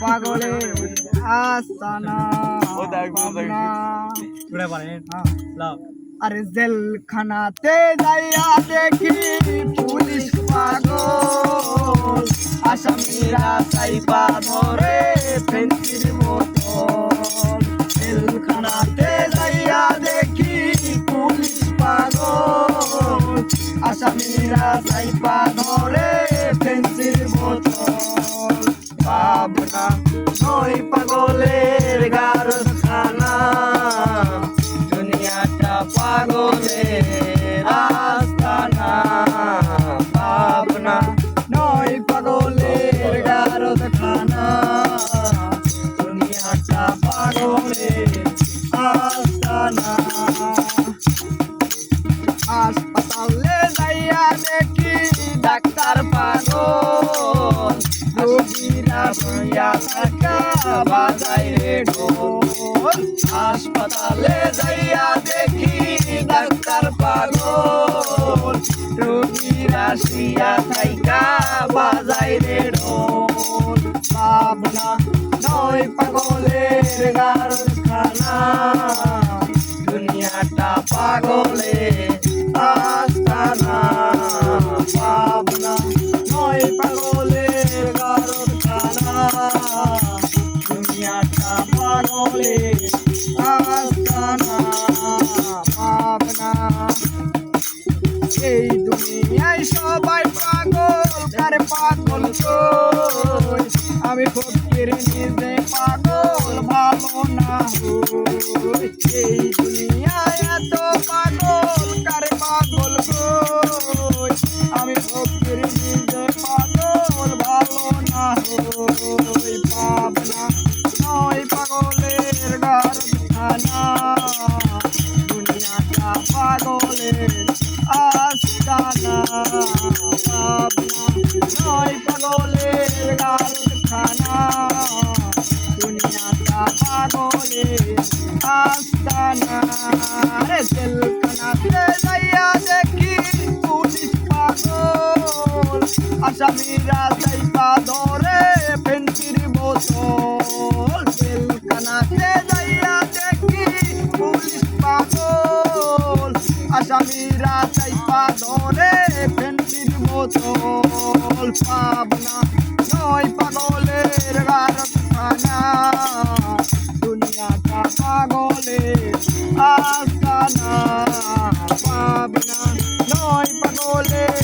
পাগলে আস্তানা। হ্যাঁ। আরে যাইয়া দেখি পুলিশ পাগল। আসামিরা সাইপা ধরে ফেন্সির বোতল জেলখানাতে যাইয়া দেখি পুলিশ পাগল। আসামিরা সাইপা আস্তানা হাসপাতালে যাইয়া দেখি ডাক্তার পাগল রোগীরা শুইয়া থাকা বাজায় রে ঢোল হাসপাতালে যাইয়া দেখি ডাক্তার পাগল রোগীরা শুইয়া ভাবনা নয় পাগলের পাবনা। এই দুনিয়ায় সবাই পাগল কারে পাগল আমি ফকির নিজে পাগল ভালো না হই আস্তানা। রে জেলখানাতে যাইয়া দেখি পুলিশ পাগল। আসামিরা চাইপা ধরে ফেন্সির বোতল। জেলখানাতে যাইয়া দেখি পুলিশ পাগল। আসামিরা চাইপা ধরে ফেন্সির বোতল। পাবনা দুনিয়াটা পাগল আস্তানা পাবনা নয় পাগলের